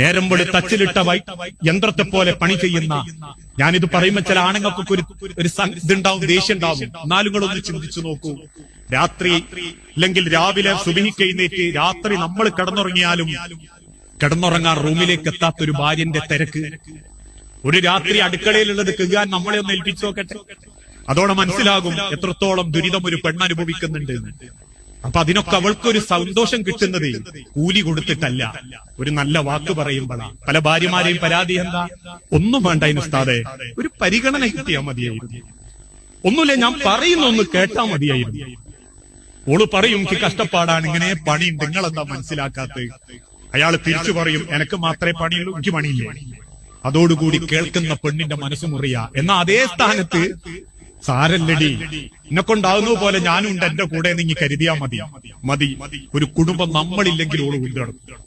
നേരം വെളി തച്ചിലിട്ട യന്ത്രത്തെ പോലെ പണി ചെയ്യുന്ന. ഞാനിത് പറയുമ്പോൾ ചില ആണുങ്ങൾക്കൊക്കെ ഒരു ഒരു ഇതുണ്ടാവും ദേഷ്യം ഉണ്ടാവും എന്നാലും ഒന്ന് ചിന്തിച്ചു നോക്കൂ. രാത്രി അല്ലെങ്കിൽ രാവിലെ സുബിഹിക്ക് എഴുന്നേറ്റ് രാത്രി നമ്മൾ കിടന്നുറങ്ങിയാലും കിടന്നുറങ്ങാൻ റൂമിലേക്ക് എത്താത്ത ഒരു ഭാര്യന്റെ തിരക്ക്. ഒരു രാത്രി അടുക്കളയിലുള്ളത് കികാൻ നമ്മളെ ഒന്ന് ഏൽപ്പിച്ചു നോക്കട്ടെ. അതോടെ മനസ്സിലാകും എത്രത്തോളം ദുരിതം ഒരു പെണ്ണ് അനുഭവിക്കുന്നുണ്ട്. അപ്പൊ അതിനൊക്കെ അവൾക്കൊരു സന്തോഷം കിട്ടുന്നത് കൂലി കൊടുത്തിട്ടല്ല. ഒരു നല്ല വാക്ക് പറയുമ്പോഴാണ് പല ഭാര്യമാരെയും പരാതി എന്താ? ഒന്നും വേണ്ട ഇനിസ്താതെ ഒരു പരിഗണന കിട്ടിയാൽ മതിയായിരുന്നു. ഒന്നുമില്ല ഞാൻ പറയുന്ന ഒന്ന് കേട്ടാ മതിയായിരുന്നു. ഓൾ പറയും എനിക്ക് കഷ്ടപ്പാടാണ് ഇങ്ങനെ പണി നിങ്ങളെന്താ മനസ്സിലാക്കാത്ത അയാൾ തിരിച്ചു പറയും എനക്ക് മാത്രമേ പണിയുള്ളൂ എനിക്ക് പണിയില്ലേ? അതോടുകൂടി കേൾക്കുന്ന പെണ്ണിന്റെ മനസ്സ് മുറിയ എന്നാ അതേ സ്ഥാനത്ത് സാരല്ലടി. എന്നെ കൊണ്ടാവുന്ന പോലെ ഞാനും ഉണ്ട് എന്റെ കൂടെ നീ കരുതിയാ മതി. മതി. ഒരു കുടുംബം നമ്മളില്ലെങ്കിൽ ഓൾ കൊണ്ടുനടക്കും